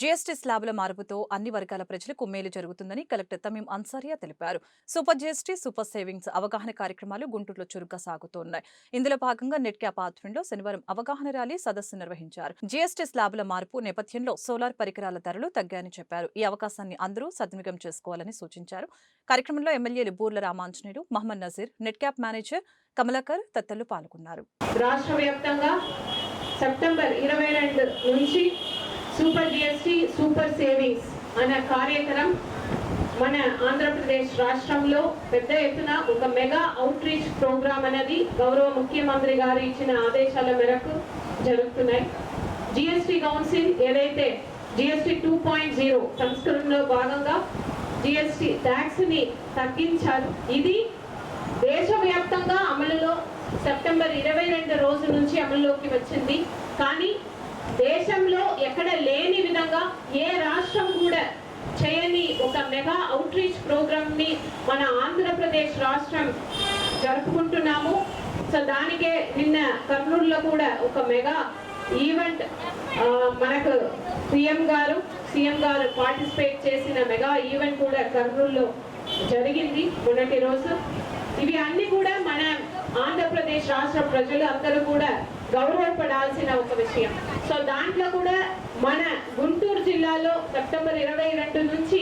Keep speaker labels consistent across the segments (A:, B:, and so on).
A: GST స్లాబుల మార్పుతో అన్ని వర్గాల ప్రజలకు మేలు జరుగుతుందని కలెక్టర్ తమీం అన్సారియా తెలిపారు. సూపర్ జీఎస్టీ సూపర్ సేవింగ్స్ అవగాహన కార్యక్రమాలు గుంటూరులో చురుగ్గా సాగుతున్నాయి. ఇందులో భాగంగా నెట్ క్యాప్ ఆధ్వర్యంలో శనివారం అవగాహన ర్యాలీ సదస్సు నిర్వహించారు. జీఎస్టీ స్లాబుల మార్పు నేపథ్యంలో సోలార్ పరికరాల ధరలు తగ్గాయని చెప్పారు. ఈ అవకాశాన్ని అందరూ సద్వినియోగం చేసుకోవాలని సూచించారు. కార్యక్రమంలో ఎమ్మెల్యేలు Burla Ramanjaneyulu Mohammed Nazeer net cap manager Kamalakar తదితరులు పాల్గొన్నారు.
B: రాష్ట్ర వ్యాప్తంగా సెప్టెంబర్ ఇరవై రెండు నుంచి సూపర్ జిఎస్టి సూపర్ సేవింగ్స్ అనే కార్యక్రమం మన ఆంధ్రప్రదేశ్ రాష్ట్రంలో పెద్ద ఎత్తున ఒక మెగా అవుట్ రీచ్ ప్రోగ్రామ్ అనేది గౌరవ ముఖ్యమంత్రి గారు ఇచ్చిన ఆదేశాల మేరకు జరుగుతున్నాయి. జిఎస్టి కౌన్సిల్ ఏదైతే జిఎస్టి టూ పాయింట్ జీరో సంస్కరణలో భాగంగా జిఎస్టి ట్యాక్స్ని తగ్గించారు ఇది దేశవ్యాప్తంగా అమలులో సెప్టెంబర్ ఇరవై రెండు రోజు నుంచి అమలులోకి వచ్చింది. కానీ దేశంలో ఎక్కడ లేని విధంగా ఏ రాష్ట్రం కూడా చేయని ఒక మెగా అవుట్రీచ్ ప్రోగ్రామ్ని మన ఆంధ్రప్రదేశ్ రాష్ట్రం జరుపుకుంటున్నాము. సో దానికే నిన్న కర్నూలులో కూడా ఒక మెగా ఈవెంట్ మనకు సీఎం గారు సీఎం గారు పార్టిసిపేట్ చేసిన మెగా ఈవెంట్ కూడా కర్నూలులో జరిగింది మొన్నటి రోజు. ఇవి అన్ని కూడా మన ఆంధ్రప్రదేశ్ రాష్ట్ర ప్రజలు అందరూ కూడా గౌరవపడాల్సిన ఒక విషయం. సో దాంట్లో కూడా మన గుంటూరు జిల్లాలో సెప్టెంబర్ ఇరవై రెండు నుంచి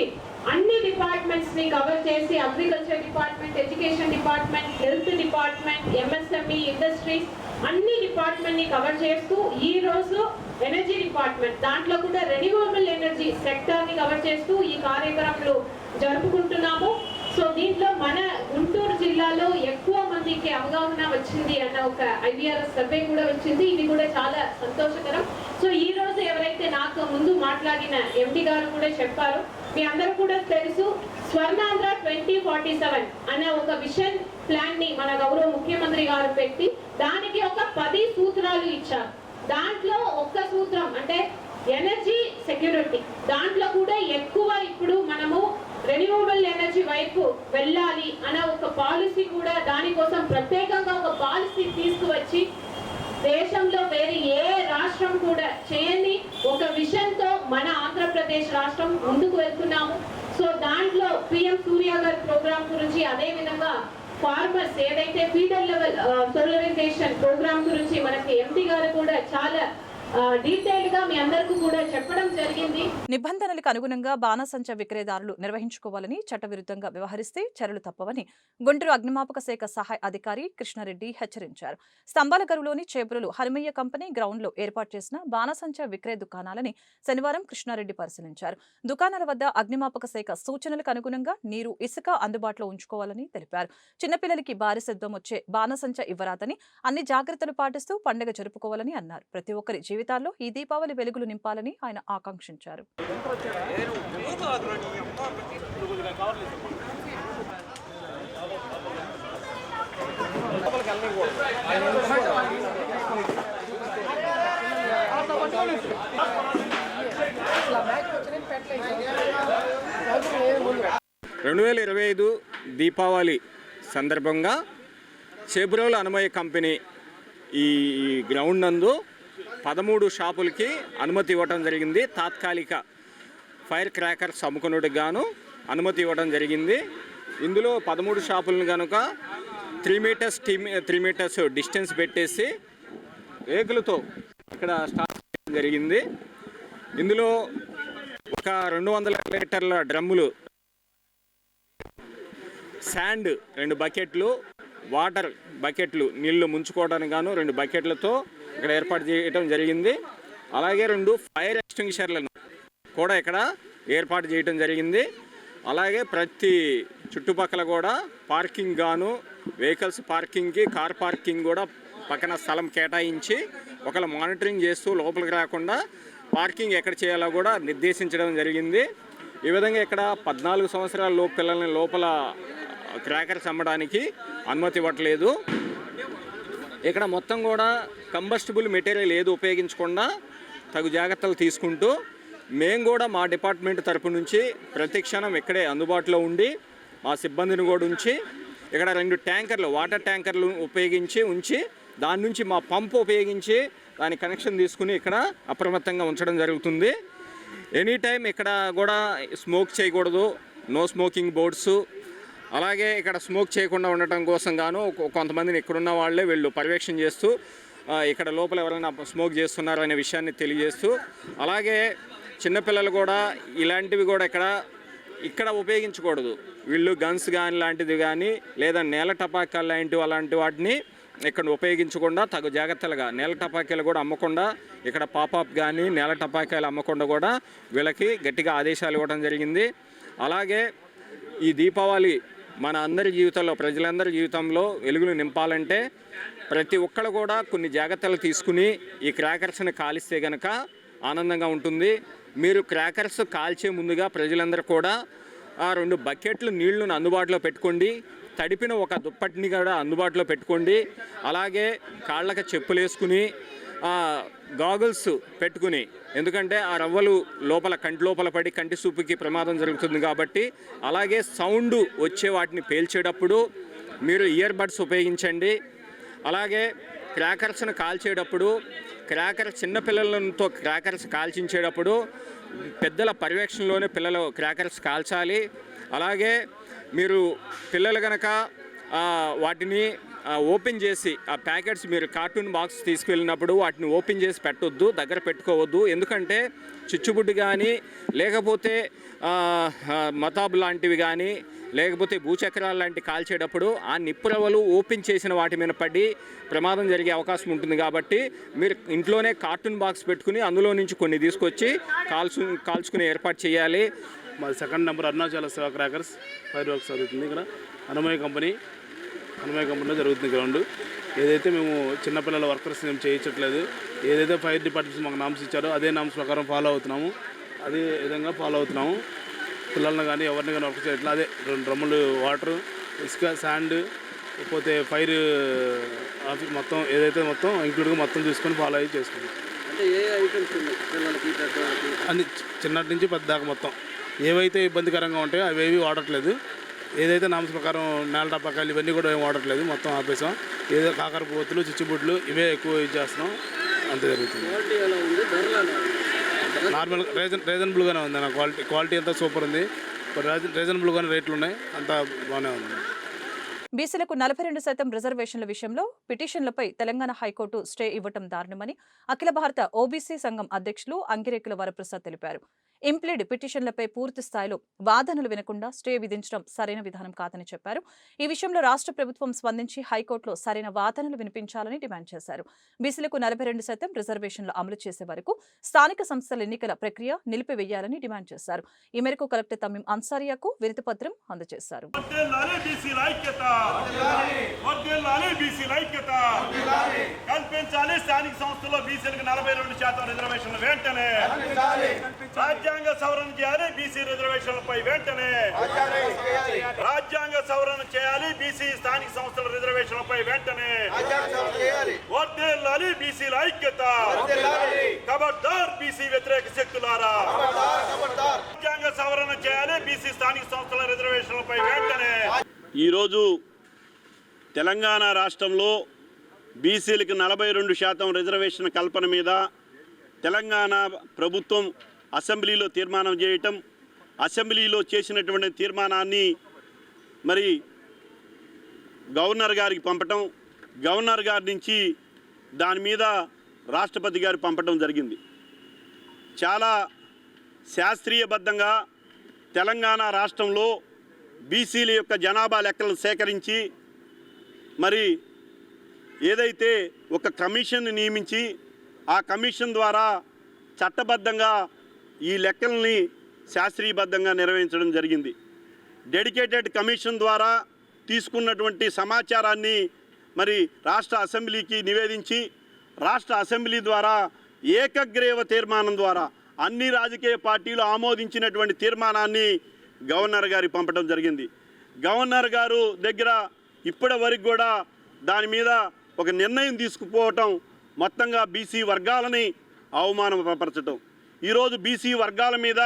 B: అన్ని డిపార్ట్మెంట్స్ని కవర్ చేసి agriculture department education department health department MSME industries అన్ని డిపార్ట్మెంట్ని కవర్ చేస్తూ ఈ రోజు ఎనర్జీ డిపార్ట్మెంట్ దాంట్లో కూడా రెన్యూవబుల్ ఎనర్జీ సెక్టర్ని కవర్ చేస్తూ ఈ కార్యక్రమంలో జరుపుకుంటున్నాము. సో దీంట్లో మన గుంటూరు జిల్లాలో ఎక్కువ మందికి అవగాహన వచ్చింది అన్న ఒక ఐవీఆర్ఎస్ సర్వే కూడా వచ్చింది. ఇది కూడా చాలా సంతోషకరం. సో ఈ రోజు ఎవరైతే నాకు ముందు మాట్లాడిన ఎండి గారు కూడా చెప్పారు. మీ అందరూ కూడా తెలుసు స్వర్ణాంధ్ర ట్వంటీ ఫార్టీ సెవెన్ అనే ఒక విషన్ ప్లాన్ని మన గౌరవ ముఖ్యమంత్రి గారు పెట్టి దానికి ఒక పది సూత్రాలు ఇచ్చారు. దాంట్లో ఒక్క సూత్రం అంటే ఎనర్జీ సెక్యూరిటీ. దాంట్లో కూడా ఎక్కువ ఇప్పుడు మనము రెన్యూవబుల్ ఎనర్జీ వైపు వెళ్ళాలి అనే ఒక పాలసీ కూడా దానికోసం ప్రత్యేకంగా ఒక పాలసీ తీసుకువచ్చి దేశంలో వేరే ఏ రాష్ట్రం కూడా చేయని ఒక విషయంతో మన ఆంధ్రప్రదేశ్ రాష్ట్రం ముందుకు వెళ్తున్నాము. సో దాంట్లో పిఎం సూర్య గారి ప్రోగ్రామ్ గురించి అదే విధంగా ఫార్మర్స్ ఏదైతే ఫీడర్ లెవెల్ సోలరైజేషన్ ప్రోగ్రామ్ గురించి మనకి ఎంపీ గారు కూడా చాలా మీ అందరికీ కూడా చెప్పడం జరిగింది.
A: నిబంధనలకు అనుగుణంగా బాణసంచ విక్రయదారులు నిర్వహించుకోవాలని చట్టవిరుద్ధంగా వ్యవహరిస్తే చర్యలు తప్పవని గుంటూరు అగ్నిమాపక శాఖ సహాయ అధికారి కృష్ణారెడ్డి హెచ్చరించారు. స్తంభాలగరులోని చేపురులు హనుమయ్య కంపెనీ గ్రౌండ్లో ఏర్పాటు చేసిన బాణసంచ విక్రయ దుకాణాలని శనివారం కృష్ణారెడ్డి పరిశీలించారు. దుకాణాల వద్ద అగ్నిమాపక శాఖ సూచనలకు అనుగుణంగా నీరు ఇసుక అందుబాటులో ఉంచుకోవాలని తెలిపారు. చిన్నపిల్లలకి బారిసత్వం వచ్చే బాణసంచ ఇవ్వరాదని అన్ని జాగ్రత్తలు పాటిస్తూ పండుగ జరుపుకోవాలని అన్నారు. ప్రతి ఒక్కరి జీవితాల్లో ఈ దీపావళి వెలుగులు నింపాలని ఆయన ఆకాంక్షించారు.
C: రెండు వేల ఇరవై ఐదు దీపావళి సందర్భంగా చెబ్రోల్ అనుమయ కంపెనీ ఈ గ్రౌండ్ నందు పదమూడు షాపులకి అనుమతి ఇవ్వడం జరిగింది. తాత్కాలిక ఫైర్ క్రాకర్స్ అమ్ముకున్నట్టుకు గాను అనుమతి ఇవ్వడం జరిగింది. ఇందులో పదమూడు షాపులను కనుక three meters three meters distance పెట్టేసి రేకులతో ఇక్కడ స్టార్ట్ చేయడం జరిగింది. ఇందులో ఒక రెండు వందల లీటర్ల డ్రమ్ములు శాండ్ రెండు బకెట్లు వాటర్ బకెట్లు నీళ్ళు ముంచుకోవడానికి గాను రెండు బకెట్లతో ఇక్కడ ఏర్పాటు చేయడం జరిగింది. అలాగే రెండు ఫైర్ ఎక్స్టింగ్షర్లను కూడా ఇక్కడ ఏర్పాటు చేయడం జరిగింది. అలాగే ప్రతి చుట్టుపక్కల కూడా పార్కింగ్ గాను వెహికల్స్ పార్కింగ్కి కార్ పార్కింగ్ కూడా పక్కన స్థలం కేటాయించి ఒకళ్ళు మానిటరింగ్ చేస్తూ లోపలికి రాకుండా పార్కింగ్ ఎక్కడ చేయాలో కూడా నిర్దేశించడం జరిగింది. ఈ విధంగా ఇక్కడ పద్నాలుగు సంవత్సరాల లోపు పిల్లల్ని లోపల క్రాకర్స్ అమ్మడానికి అనుమతి ఇవ్వట్లేదు. ఇక్కడ మొత్తం కూడా కంబస్టిబుల్ మెటీరియల్ ఏది ఉపయోగించకుండా తగు జాగ్రత్తలు తీసుకుంటూ మేము కూడా మా డిపార్ట్మెంట్ తరపు నుంచి ప్రతి క్షణం ఇక్కడే అందుబాటులో ఉండి మా సిబ్బందిని కూడా ఉంచి ఇక్కడ రెండు ట్యాంకర్లు వాటర్ ట్యాంకర్లు ఉపయోగించి ఉంచి దాని నుంచి మా పంపు ఉపయోగించి దాని కనెక్షన్ తీసుకుని ఇక్కడ అప్రమత్తంగా ఉంచడం జరుగుతుంది. ఎనీ టైం ఇక్కడ కూడా స్మోక్ చేయకూడదు. నో స్మోకింగ్ బోర్డ్స్ అలాగే ఇక్కడ స్మోక్ చేయకుండా ఉండటం కోసం గాను కొంతమందిని ఇక్కడున్న వాళ్ళే వీళ్ళు పర్యవేక్షణ చేస్తూ ఇక్కడ లోపల ఎవరైనా స్మోక్ చేస్తున్నారు అనే విషయాన్ని తెలియజేస్తూ అలాగే చిన్నపిల్లలు కూడా ఇలాంటివి కూడా ఇక్కడ ఇక్కడ ఉపయోగించకూడదు. వీళ్ళు గన్స్ కానీ లాంటిది కానీ లేదా నేల టపాకాలు లాంటివి అలాంటి వాటిని ఇక్కడ ఉపయోగించకుండా తగు జాగ్రత్తలుగా నేల టపాకాయలు కూడా అమ్మకుండా ఇక్కడ పాపాప్ కానీ నేల టపాకాయలు అమ్మకుండా కూడా వీళ్ళకి గట్టిగా ఆదేశాలు ఇవ్వడం జరిగింది. అలాగే ఈ దీపావళి మన అందరి జీవితంలో ప్రజలందరి జీవితంలో వెలుగులు నింపాలంటే ప్రతి ఒక్కరు కూడా కొన్ని జాగ్రత్తలు తీసుకుని ఈ క్రాకర్స్ని కాలిస్తే గనక ఆనందంగా ఉంటుంది. మీరు క్రాకర్స్ కాల్చే ముందుగా ప్రజలందరూ కూడా ఆ రెండు బకెట్లు నీళ్ళను అందుబాటులో పెట్టుకోండి. తడిపిన ఒక దుప్పటిని కూడా అందుబాటులో పెట్టుకోండి. అలాగే కాళ్ళకి చెప్పులు వేసుకుని గాగుల్స్ పెట్టుకుని. ఎందుకంటే ఆ రవ్వలు లోపల కంటి లోపల పడి కంటి సూపుకి ప్రమాదం జరుగుతుంది కాబట్టి అలాగే సౌండ్ వచ్చే వాటిని పేల్చేటప్పుడు మీరు ఇయర్ బడ్స్ ఉపయోగించండి. అలాగే క్రాకర్స్ను కాల్చేటప్పుడు క్రాకర్ చిన్నపిల్లలతో క్రాకర్స్ కాల్చించేటప్పుడు పెద్దల పర్యవేక్షణలోనే పిల్లలు క్రాకర్స్ కాల్చాలి. అలాగే మీరు పిల్లలు కనుక వాటిని ఓపెన్ చేసి ఆ ప్యాకెట్స్ మీరు కార్టూన్ బాక్స్ తీసుకెళ్ళినప్పుడు వాటిని ఓపెన్ చేసి పెట్టొద్దు దగ్గర పెట్టుకోవద్దు. ఎందుకంటే చిచ్చుబుడ్డు కానీ లేకపోతే మతాబ్ మతాబు లాంటివి కానీ లేకపోతే భూచక్రాలు లాంటి కాల్చేటప్పుడు ఆ నిప్పురవలు ఓపెన్ చేసిన వాటి మీద పడి ప్రమాదం జరిగే అవకాశం ఉంటుంది కాబట్టి మీరు ఇంట్లోనే కార్టూన్ బాక్స్ పెట్టుకుని అందులో నుంచి కొన్ని తీసుకొచ్చి కాల్చు కాల్చుకునే ఏర్పాటు చేయాలి.
D: మాది సెకండ్ నెంబర్ అరుణాచల సేవ క్రాకర్స్ ఫైర్ వర్క్స్ జరుగుతుంది ఇక్కడ. అనుమయ కంపెనీ. అనుమయ కంపెనీలో జరుగుతుంది గ్రౌండ్. ఏదైతే మేము చిన్నపిల్లల వర్కర్స్ మేము చేయించట్లేదు ఏదైతే ఫైర్ డిపార్ట్మెంట్స్ మాకు నామ్స్ ఇచ్చారో అదే నామ్స్ ప్రకారం ఫాలో అవుతున్నాము. అదే విధంగా ఫాలో అవుతున్నాము. పిల్లల్ని కానీ ఎవరిని కానీ వర్క్ చేయట్లేదు. అదే రెండు డ్రమ్ములు వాటర్ ఇసుక శాండ్ లేకపోతే ఫైర్ ఆఫీస్ మొత్తం ఏదైతే మొత్తం ఇంక్లూడ్గా మొత్తం చూసుకొని ఫాలో అయ్యి చేసుకుంటాం. అన్ని చిన్నటి నుంచి పెద్ద దాకా మొత్తం. ఏవైతే ఇబ్బందికరంగా ఉంటాయో అవి ఏవి వాడట్లేదు. ఏదైతే నామస్ ప్రకారం నేల టపాకాయలు ఇవన్నీ కూడా ఏం వాడట్లేదు మొత్తం ఆపేసాం. ఏదో కాకర పోతులు చిచ్చుబుడ్లు ఇవే ఎక్కువ యూజ్ చేస్తున్నాం. అంతే జరుగుతుంది. నార్మల్ రీజన్ రీజనబుల్గానే ఉంది నా క్వాలిటీ క్వాలిటీ అంతా సూపర్ ఉంది. రీజనబుల్గానే రేట్లు ఉన్నాయి అంతా బాగానే ఉంది.
A: బీసీలకు నలభై రెండు శాతం రిజర్వేషన్ల విషయంలో పిటిషన్లపై తెలంగాణ హైకోర్టు స్టే ఇవ్వటం దారుణమని అఖిల భారత ఓబీసీ సంఘం అధ్యక్షులు అంకిరేకుల వరప్రసాద్ తెలిపారు. ఇంప్లీడ్ పిటిషన్లపై పూర్తి స్థాయిలో వాదనలు వినకుండా స్టే విధించడం సరైన విధానం కాదని చెప్పారు. ఈ విషయంలో రాష్ట్ర ప్రభుత్వం స్పందించి హైకోర్టులో సరైన వాదనలు వినిపించాలని డిమాండ్ చేశారు. బీసీలకు నలభై రెండు శాతం రిజర్వేషన్లు అమలు చేసే వరకు స్థానిక సంస్థల ఎన్నికల ప్రక్రియ నిలిపివేయాలని డిమాండ్ చేశారు. ఈ మేరకు కలెక్టర్ తమీం అన్సారియాకు వినతిపత్రం అందజేశారు.
E: కల్పించాలి స్థానిక సంస్థల్లో బీసీలకు నలభై రెండు శాతం రిజర్వేషన్లు వెంటనే. రాజ్యాంగ సవరణ చేయాలి బీసీ రిజర్వేషన్లపై వెంటనే. రాజ్యాంగ సవరణ చేయాలి బీసీ స్థానిక సంస్థల రిజర్వేషన్లపై వెంటనే. వర్ధిల్లాలి బీసీల ఐక్యత. ఖబర్దార్ బీసీ వ్యతిరేక శక్తులారా. రాజ్యాంగ సవరణ చేయాలి బీసీ స్థానిక సంస్థల రిజర్వేషన్లపై వెంటనే.
F: ఈరోజు తెలంగాణ రాష్ట్రంలో బీసీలకు నలభై రెండు శాతం రిజర్వేషన్ కల్పన మీద తెలంగాణ ప్రభుత్వం అసెంబ్లీలో తీర్మానం చేయటం అసెంబ్లీలో చేసినటువంటి తీర్మానాన్ని మరి గవర్నర్ గారికి పంపటం గవర్నర్ గారి నుంచి దాని మీద రాష్ట్రపతి గారు పంపటం జరిగింది. చాలా శాస్త్రీయబద్ధంగా తెలంగాణ రాష్ట్రంలో బీసీల యొక్క జనాభా లెక్కలను సేకరించి మరి ఏదైతే ఒక కమిషన్ నియమించి ఆ కమిషన్ ద్వారా చట్టబద్ధంగా ఈ లెక్కల్ని శాస్త్రీయబద్ధంగా నిర్వహించడం జరిగింది. డెడికేటెడ్ కమిషన్ ద్వారా తీసుకున్నటువంటి సమాచారాన్ని మరి రాష్ట్ర అసెంబ్లీకి నివేదించి రాష్ట్ర అసెంబ్లీ ద్వారా ఏకగ్రీవ తీర్మానం ద్వారా అన్ని రాజకీయ పార్టీలు ఆమోదించినటువంటి తీర్మానాన్ని గవర్నర్ గారికి పంపడం జరిగింది. గవర్నర్ గారు దగ్గర ఇప్పటి వరకు కూడా దాని మీద ఒక నిర్ణయం తీసుకుపోవటం మొత్తంగా బీసీ వర్గాలని అవమానపరచటం. ఈరోజు బీసీ వర్గాల మీద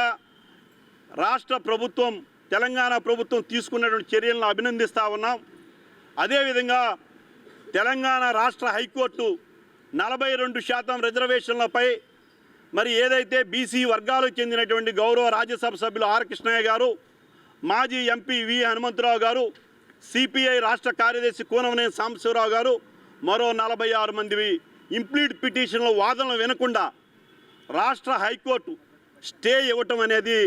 F: రాష్ట్ర ప్రభుత్వం తెలంగాణ ప్రభుత్వం తీసుకున్నటువంటి చర్యలను అభినందిస్తూ ఉన్నాం. అదేవిధంగా తెలంగాణ రాష్ట్ర హైకోర్టు నలభై రెండు శాతం రిజర్వేషన్లపై మరి ఏదైతే బీసీ వర్గాలకు చెందినటువంటి గౌరవ రాజ్యసభ సభ్యులు ఆర్ కృష్ణయ్య గారు మాజీ ఎంపీ వి హనుమంతరావు గారు సిపిఐ రాష్ట్ర కార్యదర్శి కూనమనేని సాంబశివరావు గారు మరో నలభై ఆరు మంది ఇంప్లీట్ పిటిషన్ల వాదనలు వినకుండా రాష్ట్ర హైకోర్టు స్టే ఇవ్వటం అనేది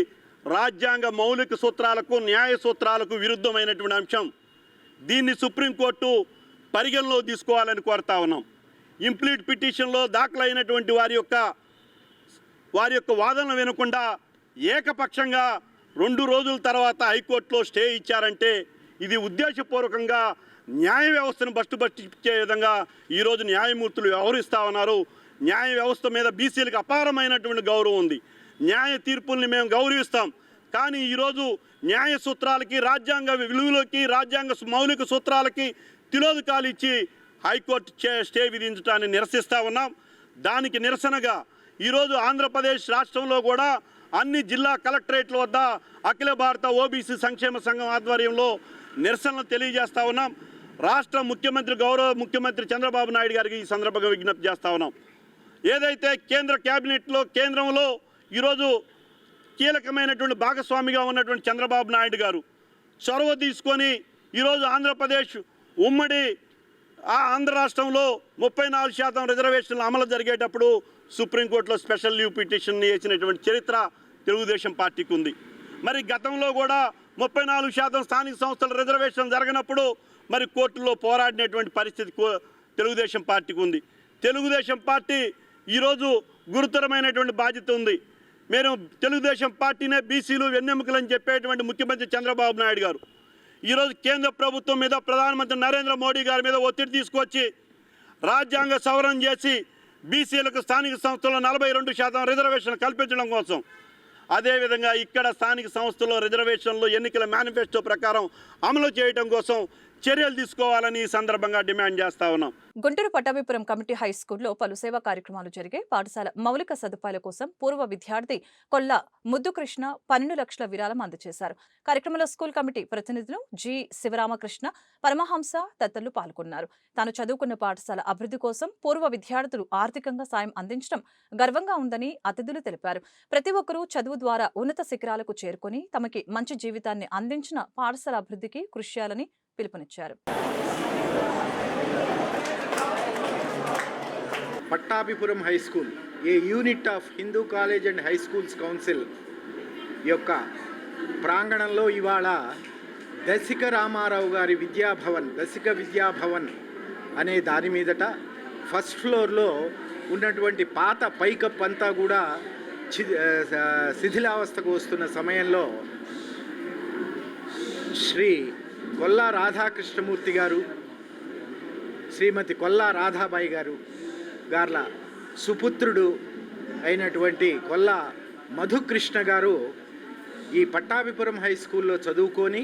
F: రాజ్యాంగ మౌలిక సూత్రాలకు న్యాయ సూత్రాలకు విరుద్ధమైనటువంటి అంశం. దీన్ని సుప్రీంకోర్టు పరిగణలో తీసుకోవాలని కోరుతా ఉన్నాం. ఇంప్లీడ్ పిటిషన్లో దాఖలైనటువంటి వారి యొక్క వారి యొక్క వాదనలు వినకుండా ఏకపక్షంగా రెండు రోజుల తర్వాత హైకోర్టులో స్టే ఇచ్చారంటే ఇది ఉద్దేశపూర్వకంగా న్యాయ వ్యవస్థను బస్టు బట్టించే విధంగా ఈరోజు న్యాయమూర్తులు వ్యవహరిస్తూ ఉన్నారు. న్యాయ వ్యవస్థ మీద బీసీలకు అపారమైనటువంటి గౌరవం ఉంది. న్యాయ తీర్పుల్ని మేము గౌరవిస్తాం. కానీ ఈరోజు న్యాయ సూత్రాలకి రాజ్యాంగ విలువలకి రాజ్యాంగ మౌలిక సూత్రాలకి తిలోదకాలు ఇచ్చి హైకోర్టు చే- స్టే విధించడాన్ని నిరసిస్తూ ఉన్నాం. దానికి నిరసనగా ఈరోజు ఆంధ్రప్రదేశ్ రాష్ట్రంలో కూడా అన్ని జిల్లా కలెక్టరేట్ల వద్ద అఖిల భారత ఓబీసీ సంక్షేమ సంఘం ఆధ్వర్యంలో నిరసనలు తెలియజేస్తా ఉన్నాం. రాష్ట్ర ముఖ్యమంత్రి గౌరవ ముఖ్యమంత్రి చంద్రబాబు నాయుడు గారికి ఈ సందర్భంగా విజ్ఞప్తి చేస్తా ఉన్నాం. ఏదైతే కేంద్ర కేబినెట్లో కేంద్రంలో ఈరోజు కీలకమైనటువంటి భాగస్వామిగా ఉన్నటువంటి చంద్రబాబు నాయుడు గారు చొరవ తీసుకొని ఈరోజు ఆంధ్రప్రదేశ్ ఉమ్మడి ఆ ఆంధ్ర రాష్ట్రంలో ముప్పై నాలుగు శాతం రిజర్వేషన్లు అమలు జరిగేటప్పుడు సుప్రీంకోర్టులో స్పెషల్ లీవ్ పిటిషన్ని వేసినటువంటి చరిత్ర తెలుగుదేశం పార్టీకి ఉంది. మరి గతంలో కూడా ముప్పై నాలుగు శాతం స్థానిక సంస్థల రిజర్వేషన్ జరగనప్పుడు మరి కోర్టులో పోరాడినటువంటి పరిస్థితి కో- తెలుగుదేశం పార్టీకి ఉంది. తెలుగుదేశం పార్టీ ఈరోజు గురుతరమైనటువంటి బాధ్యత ఉంది. మేము తెలుగుదేశం పార్టీనే బీసీలు వెన్నెముకలని చెప్పేటువంటి ముఖ్యమంత్రి చంద్రబాబు నాయుడు గారు. ఈరోజు కేంద్ర ప్రభుత్వం మీద ప్రధానమంత్రి నరేంద్ర మోడీ గారి మీద ఒత్తిడి తీసుకొచ్చి రాజ్యాంగ సవరణ చేసి బీసీలకు స్థానిక సంస్థల్లో నలభై రెండు శాతం రిజర్వేషన్ కల్పించడం కోసం. అదేవిధంగా ఇక్కడ స్థానిక సంస్థల్లో రిజర్వేషన్లు ఎన్నికల మేనిఫెస్టో ప్రకారం అమలు చేయడం కోసం చర్యలు తీసుకోవాలని ఈ సందర్భంగా డిమాండ్ చేస్తా ఉన్నాం.
A: గుంటూరు పట్టాభిపురం కమిటీ హై స్కూల్లో పలు సేవా కార్యక్రమాలు జరిగాయి పాఠశాల మౌలిక సదుపాయాల కోసం పూర్వ విద్యార్థి కొల్ల ముద్దుకృష్ణ పన్నెండు లక్షల విరాళం అందజేశారు. కార్యక్రమంలో స్కూల్ కమిటీ ప్రతినిధులు జి శివరామకృష్ణ పరమహంస తదితరులు పాల్గొన్నారు. తాను చదువుకున్న పాఠశాల అభివృద్ధి కోసం పూర్వ విద్యార్థులు ఆర్థికంగా సాయం అందించడం గర్వంగా ఉందని అతిథులు తెలిపారు. ప్రతి ఒక్కరూ చదువు ద్వారా ఉన్నత శిఖరాలకు చేరుకొని తమకి మంచి జీవితాన్ని అందించిన పాఠశాల అభివృద్ధికి కృషి చేయాలని పిలుపునిచ్చారు.
G: Pattabhipuram high school a unit of Hindu college and high schools council యొక్క ప్రాంగణంలో ఇవాళ దశిక రామారావు గారి విద్యాభవన్ దశిక విద్యాభవన్ అనే దాని మీదట ఫస్ట్ ఫ్లోర్లో ఉన్నటువంటి పాత పైకప్ అంతా కూడా చి శిథిలావస్థకు వస్తున్న సమయంలో శ్రీ కొల్లా రాధాకృష్ణమూర్తి గారు శ్రీమతి కొల్లా రాధాబాయి గారు గార్ల సుపుత్రుడు అయినటువంటి కొల్లా మధుకృష్ణ గారు ఈ పట్టాభిపురం హై స్కూల్లో చదువుకొని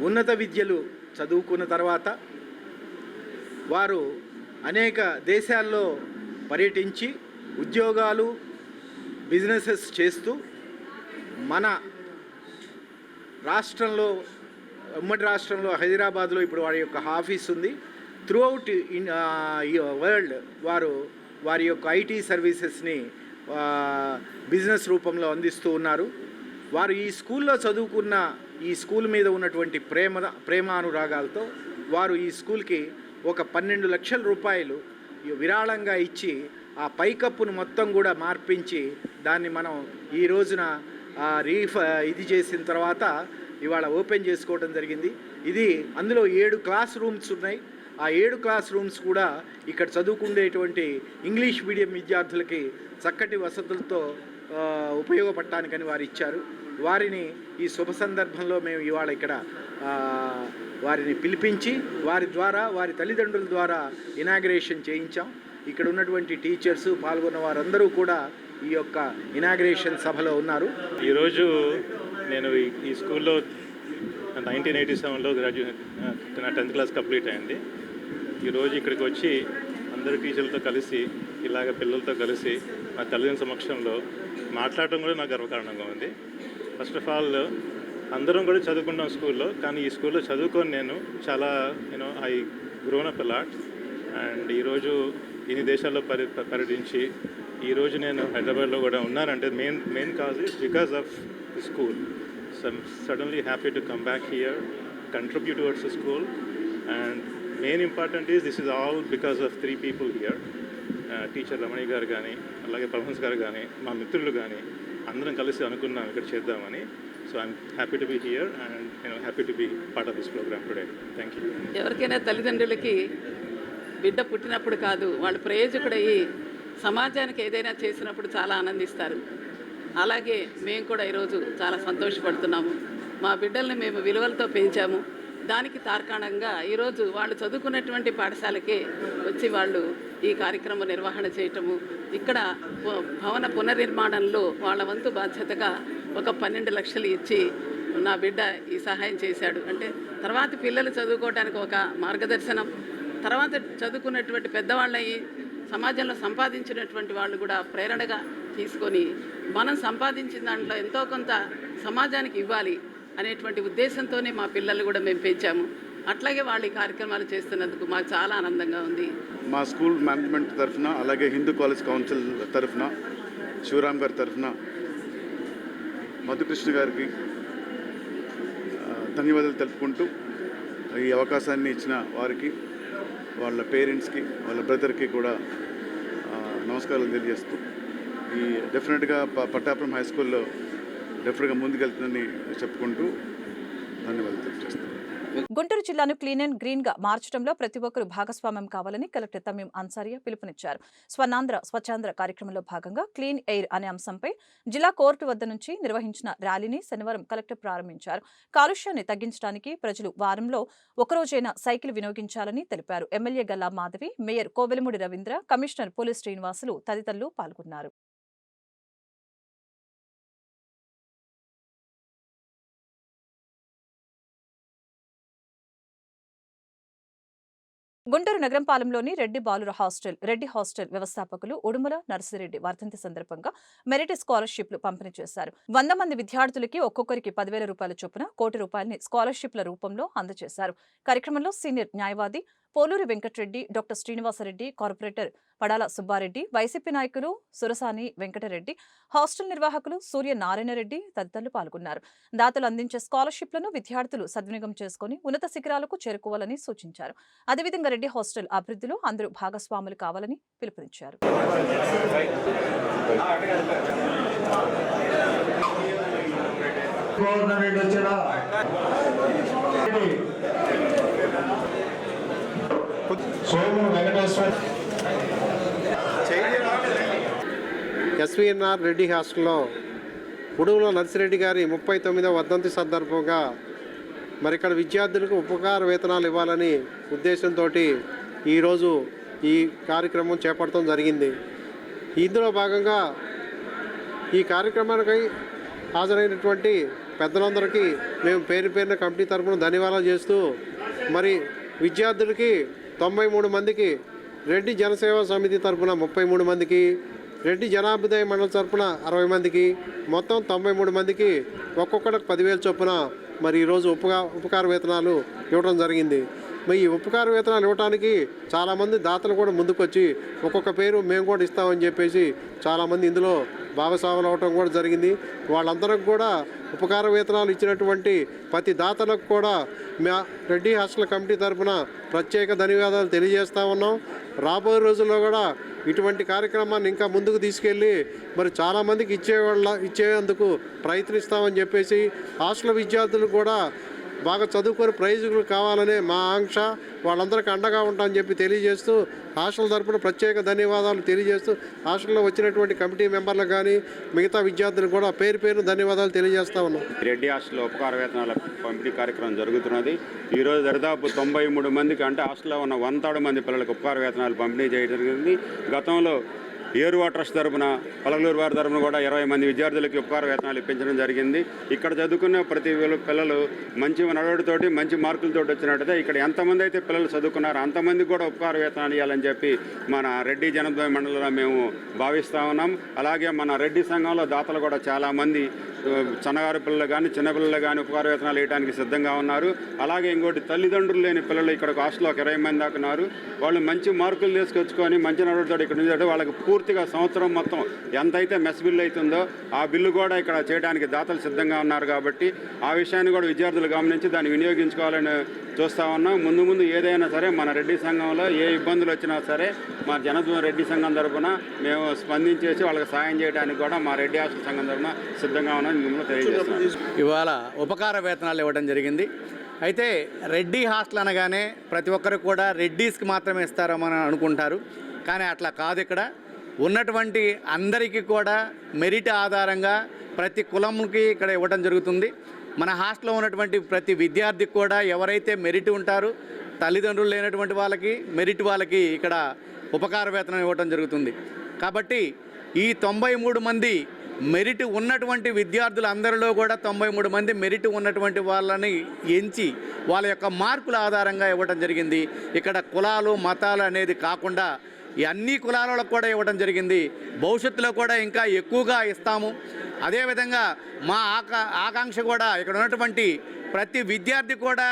G: ఉన్నత విద్యలు చదువుకున్న తర్వాత వారు అనేక దేశాల్లో పర్యటించి ఉద్యోగాలు బిజినెసెస్ చేస్తూ మన రాష్ట్రంలో ఉమ్మడి రాష్ట్రంలో హైదరాబాద్లో ఇప్పుడు వారి యొక్క ఆఫీస్ ఉంది. త్రూఅవుట్ ఇన్ వరల్డ్ వారు వారి యొక్క ఐటీ సర్వీసెస్ని బిజినెస్ రూపంలో అందిస్తూ ఉన్నారు. వారు ఈ స్కూల్లో చదువుకున్న ఈ స్కూల్ మీద ఉన్నటువంటి ప్రేమ ప్రేమానురాగాలతో వారు ఈ స్కూల్కి ఒక పన్నెండు లక్షల రూపాయలు విరాళంగా ఇచ్చి ఆ పైకప్పును మొత్తం కూడా మార్పించి దాన్ని మనం ఈ రోజున రీఫ్ ఇది చేసిన తర్వాత ఇవాళ ఓపెన్ చేసుకోవడం జరిగింది. ఇది అందులో ఏడు క్లాస్ రూమ్స్ ఉన్నాయి. ఆ ఏడు క్లాస్ రూమ్స్ కూడా ఇక్కడ చదువుకుండేటువంటి ఇంగ్లీష్ మీడియం విద్యార్థులకి చక్కటి వసతులతో ఉపయోగపడటానికని వారు ఇచ్చారు. వారిని ఈ శుభ సందర్భంలో మేము ఇవాళ ఇక్కడ వారిని పిలిపించి వారి ద్వారా వారి తల్లిదండ్రుల ద్వారా ఇనాగ్రేషన్ చేయించాం. ఇక్కడ ఉన్నటువంటి టీచర్స్ పాల్గొన్న వారందరూ కూడా ఈ యొక్క ఇనాగ్రేషన్ సభలో ఉన్నారు.
H: ఈరోజు నేను ఈ- స్కూల్లో నైన్టీన్ ఎయిటీ సెవెన్లో గ్రాడ్యుయేట్ నా టెన్త్ క్లాస్ కంప్లీట్ అయింది. ఈరోజు ఇక్కడికి వచ్చి అందరు టీచర్లతో కలిసి ఇలాగ పిల్లలతో కలిసి మా తల్లిదండ్రుల సమక్షంలో మాట్లాడటం కూడా నాకు గర్వకారణంగా ఉంది. ఫస్ట్ ఆఫ్ ఆల్ అందరం కూడా చదువుకుంటాం స్కూల్లో కానీ ఈ స్కూల్లో చదువుకొని నేను చాలా you know I grown up a lot and ఈరోజు ఇన్ని దేశాల్లో పరి పర్యటించి ఈరోజు నేను హైదరాబాద్లో కూడా ఉన్నానంటే main main cause is because of the school so suddenly happy to come back here contribute towards the school and main important is this is all because of three people here teacher Ramani garu కానీ అలాగే పరమహంస్ గారు కానీ మా మిత్రులు కానీ అందరం కలిసి అనుకున్నాం ఇక్కడ చేద్దామని. So I'm happy to be here and నేను happy to be part of this programme today thank you
I: ఎవరికైనా తల్లిదండ్రులకి బిడ్డ పుట్టినప్పుడు కాదు వాళ్ళు ప్రయోజకుడయ్యి సమాజానికి ఏదైనా చేసినప్పుడు చాలా ఆనందిస్తారు. అలాగే మేము కూడా ఈరోజు చాలా సంతోషపడుతున్నాము. మా బిడ్డల్ని మేము విలువలతో పెంచాము. దానికి తార్కాణంగా ఈరోజు వాళ్ళు చదువుకున్నటువంటి పాఠశాలకే వచ్చి వాళ్ళు ఈ కార్యక్రమం నిర్వహణ చేయటము ఇక్కడ భవన పునర్నిర్మాణంలో వాళ్ళ వంతు బాధ్యతగా ఒక పన్నెండు లక్షలు ఇచ్చి నా బిడ్డ ఈ సహాయం చేశాడు. అంటే తర్వాత పిల్లలు చదువుకోవడానికి ఒక మార్గదర్శనం తర్వాత చదువుకున్నటువంటి పెద్దవాళ్ళయి సమాజంలో సంపాదించినటువంటి వాళ్ళు కూడా ప్రేరణగా తీసుకొని మనం సంపాదించిన దాంట్లో ఎంతో కొంత సమాజానికి ఇవ్వాలి అనేటువంటి ఉద్దేశంతోనే మా పిల్లలు కూడా మేము పెంచాము. అట్లాగే వాళ్ళు ఈ కార్యక్రమాలు చేస్తున్నందుకు మాకు చాలా ఆనందంగా ఉంది.
J: మా స్కూల్ మేనేజ్మెంట్ తరఫున అలాగే హిందూ కాలేజ్ కౌన్సిల్ తరఫున శివరామ్ గారి తరఫున మధుకృష్ణ గారికి ధన్యవాదాలు తెలుపుకుంటూ ఈ అవకాశాన్ని ఇచ్చిన వారికి వాళ్ళ పేరెంట్స్కి వాళ్ళ బ్రదర్కి కూడా నమస్కారాలు తెలియజేస్తూ ఈ డెఫినెట్గా ప పట్టాపురం హై స్కూల్లో డెఫినెట్గా ముందుకెళ్తుందని చెప్పుకుంటూ ధన్యవాదాలు తెలియజేస్తాను
A: గుంటూరు జిల్లాను క్లీన్ అండ్ గ్రీన్గా మార్చడంలో ప్రతి ఒక్కరూ భాగస్వామ్యం కావాలని కలెక్టర్ తమీం అన్సారియా పిలుపునిచ్చారు. స్వర్ణాంధ్ర స్వచ్ఛాంధ్ర కార్యక్రమంలో భాగంగా క్లీన్ ఎయిర్ అనే అంశంపై జిల్లా కోర్టు వద్ద నుంచి నిర్వహించిన ర్యాలీని శనివారం కలెక్టర్ ప్రారంభించారు. కాలుష్యాన్ని తగ్గించడానికి ప్రజలు వారంలో ఒకరోజైనా సైకిల్ వినియోగించాలని తెలిపారు. MLA Galla Madhavi mayor Kovelamudi Ravindra commissioner police Srinivasulu తదితరులు పాల్గొన్నారు. గుంటూరు నగరంపాలెంలోని రెడ్డి బాలుర హాస్టల్ రెడ్డి హాస్టల్ వ్యవస్థాపకులు ఉడుమల నర్సిరెడ్డి వర్ధంతి సందర్భంగా మెరిట్ స్కాలర్షిప్లు పంపిణీ చేశారు. వంద మంది విద్యార్థులకి ఒక్కొక్కరికి పదివేల రూపాయల చొప్పున కోటి రూపాయలని స్కాలర్షిప్ల రూపంలో అందజేశారు. కార్యక్రమంలో సీనియర్ న్యాయవాది Poluri Venkatareddy doctor Srinivasareddy corporator Padala Subbareddy YCP నాయకులు సురసాని వెంకటరెడ్డి హాస్టల్ నిర్వాహకులు సూర్య నారాయణరెడ్డి తదితరులు పాల్గొన్నారు. దాతలు అందించే స్కాలర్షిప్లను విద్యార్థులు సద్వినియోగం చేసుకుని ఉన్నత శిఖరాలకు చేరుకోవాలని సూచించారు. అదేవిధంగా రెడ్డి హాస్టల్ అభివృద్ధిలో అందరూ భాగస్వాములు కావాలని పిలుపునిచ్చారు.
E: గవర్నమెంట్ వచ్చిన సోము వెంకటేశ్వర.
K: ఎస్వీఎన్ఆర్ రెడ్డి హాస్టల్లో ఉడుగుల నర్సిరెడ్డి గారి ముప్పై తొమ్మిదవ వర్ధంతి సందర్భంగా మరి ఇక్కడ విద్యార్థులకు ఉపకార వేతనాలు ఇవ్వాలని ఉద్దేశంతో ఈరోజు ఈ కార్యక్రమం చేపట్టడం జరిగింది. ఇందులో భాగంగా ఈ కార్యక్రమానికి హాజరైనటువంటి పెద్దలందరికీ మేము పేరు పేరున కమిటీ తరపున ధన్యవాదాలు చేస్తూ మరి విద్యార్థులకి తొంభై మూడు మందికి రెడ్డి జనసేవా సమితి తరపున ముప్పై మూడు మందికి రెడ్డి జనాభ్యుదయ మండలి తరపున అరవై మందికి మొత్తం తొంభై మూడు మందికి ఒక్కొక్కరికి పదివేల చొప్పున మరి ఈరోజు ఉపకా ఉపకార వేతనాలు ఇవ్వడం జరిగింది. మరి ఈ ఉపకార వేతనాలు ఇవ్వడానికి చాలామంది దాతలు కూడా ముందుకొచ్చి ఒక్కొక్క పేరు మేము కూడా ఇస్తామని చెప్పేసి చాలామంది ఇందులో భాగస్వాములు అవటం కూడా జరిగింది. వాళ్ళందరికి కూడా ఉపకార వేతనాలు ఇచ్చినటువంటి ప్రతి దాతలకు కూడా మా రెడ్డి హాస్టల్ కమిటీ తరఫున ప్రత్యేక ధన్యవాదాలు తెలియజేస్తా ఉన్నాం. రాబోయే రోజుల్లో కూడా ఇటువంటి కార్యక్రమాన్ని ఇంకా ముందుకు తీసుకెళ్ళి మరి చాలామందికి ఇచ్చేవాళ్ళ ఇచ్చేందుకు ప్రయత్నిస్తామని చెప్పేసి హాస్టల్ విద్యార్థులు కూడా బాగా చదువుకొని ప్రైజులు కావాలనే మా ఆంక్ష వాళ్ళందరికీ అండగా ఉంటామని చెప్పి తెలియజేస్తూ హాస్టల్ తరపున ప్రత్యేక ధన్యవాదాలు తెలియజేస్తూ హాస్టల్లో వచ్చినటువంటి కమిటీ మెంబర్లకు కానీ మిగతా విద్యార్థులకు కూడా పేరు పేరు ధన్యవాదాలు తెలియజేస్తా ఉన్నాం.
J: రెడ్డి హాస్టల్లో ఉపకార వేతనాల పంపిణీ కార్యక్రమం జరుగుతున్నది. ఈరోజు దరిదాపు తొంభై మూడు మందికి అంటే హాస్టల్లో ఉన్న వంతాడు మంది పిల్లలకు ఉపకార వేతనాలు పంపిణీ చేయడం జరిగింది. గతంలో
L: ఏరువా ట్రస్ట్ తరపున పలగలూరు వారి తరపున కూడా ఇరవై మంది విద్యార్థులకి ఉపకార వేతనాలు ఇప్పించడం జరిగింది. ఇక్కడ చదువుకున్న ప్రతి పిల్లలు మంచి నడవడితోటి మంచి మార్కులతోటి వచ్చినట్టయితే ఇక్కడ ఎంతమంది అయితే పిల్లలు చదువుకున్నారో అంతమందికి కూడా ఉపకార వేతనాలు ఇవ్వాలని చెప్పి మన రెడ్డి జనద్వయ మండలిలో మేము భావిస్తా ఉన్నాం. అలాగే మన రెడ్డి సంఘంలో దాతలు కూడా చాలామంది చిన్నగారు పిల్లలు కానీ చిన్నపిల్లలు కానీ ఉపకార వేతనాలు వేయడానికి సిద్ధంగా ఉన్నారు. అలాగే ఇంకోటి తల్లిదండ్రులు లేని పిల్లలు ఇక్కడ హాస్టల్లో ఒక ఇరవై మంది దాకా ఉన్నారు. వాళ్ళు మంచి మార్కులు తీసుకొచ్చుకొని మంచి నడవడితో ఇక్కడ నుంచి వాళ్ళకి పూర్తిగా సంవత్సరం మొత్తం ఎంతైతే మెస్ బిల్లు అవుతుందో ఆ బిల్లు కూడా ఇక్కడ చేయడానికి దాతలు సిద్ధంగా ఉన్నారు కాబట్టి ఆ విషయాన్ని కూడా విద్యార్థులు గమనించి దాన్ని వినియోగించుకోవాలని చూస్తా ఉన్నాం. ముందు ముందు ఏదైనా సరే మన రెడ్డి సంఘంలో ఏ ఇబ్బందులు వచ్చినా సరే మా జనత్వ రెడ్డి సంఘం తరఫున మేము స్పందించేసి వాళ్ళకి సాయం చేయడానికి కూడా మా రెడ్డి హాస్టల్ సంఘం తరపున సిద్ధంగా ఉన్నామని మిమ్మల్ని తెలియజేస్తున్నాం.
M: ఇవాళ ఉపకార వేతనాలు ఇవ్వడం జరిగింది. అయితే రెడ్డి హాస్టల్ అనగానే ప్రతి ఒక్కరు కూడా రెడ్డీస్కి మాత్రమే ఇస్తారని అనుకుంటారు. కానీ అట్లా కాదు ఇక్కడ. ఉన్నటువంటి అందరికీ కూడా మెరిట్ ఆధారంగా ప్రతి కులంకి ఇక్కడ ఇవ్వడం జరుగుతుంది. మన హాస్టల్లో ఉన్నటువంటి ప్రతి విద్యార్థికి కూడా ఎవరైతే మెరిట్ ఉంటారో తల్లిదండ్రులు లేనటువంటి వాళ్ళకి మెరిట్ వాళ్ళకి ఇక్కడ ఉపకార వేతనం ఇవ్వడం జరుగుతుంది. కాబట్టి ఈ తొంభై మూడు మంది మెరిట్ ఉన్నటువంటి విద్యార్థులందరిలో కూడా తొంభై మూడు మంది మెరిట్ ఉన్నటువంటి వాళ్ళని ఎంచి వాళ్ళ యొక్క మార్కుల ఆధారంగా ఇవ్వడం జరిగింది. ఇక్కడ కులాలు మతాలు అనేది కాకుండా ఈ అన్ని కులాలకు కూడా ఇవ్వడం జరిగింది. భవిష్యత్తులో కూడా ఇంకా ఎక్కువగా ఇస్తాము. అదేవిధంగా మా ఆకా ఆకాంక్ష కూడా ఇక్కడ ఉన్నటువంటి ప్రతి విద్యార్థి కూడా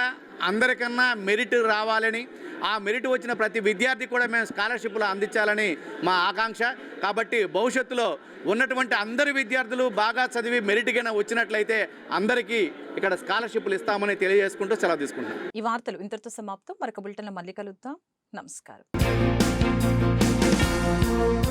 M: అందరికన్నా మెరిట్ రావాలని ఆ మెరిట్ వచ్చిన ప్రతి విద్యార్థి కూడా మేము స్కాలర్షిప్లు అందించాలని మా ఆకాంక్ష. కాబట్టి భవిష్యత్తులో ఉన్నటువంటి అందరి విద్యార్థులు బాగా చదివి మెరిట్ వచ్చినట్లయితే అందరికీ ఇక్కడ స్కాలర్షిప్లు ఇస్తామని తెలియజేసుకుంటూ సెలవు తీసుకుంటాం
A: ఈ వార్తలు ఇంతటితో సమాప్తం. మరొక బులెటిన్లో మళ్ళీ కలుద్దాం. నమస్కారం. Thank you.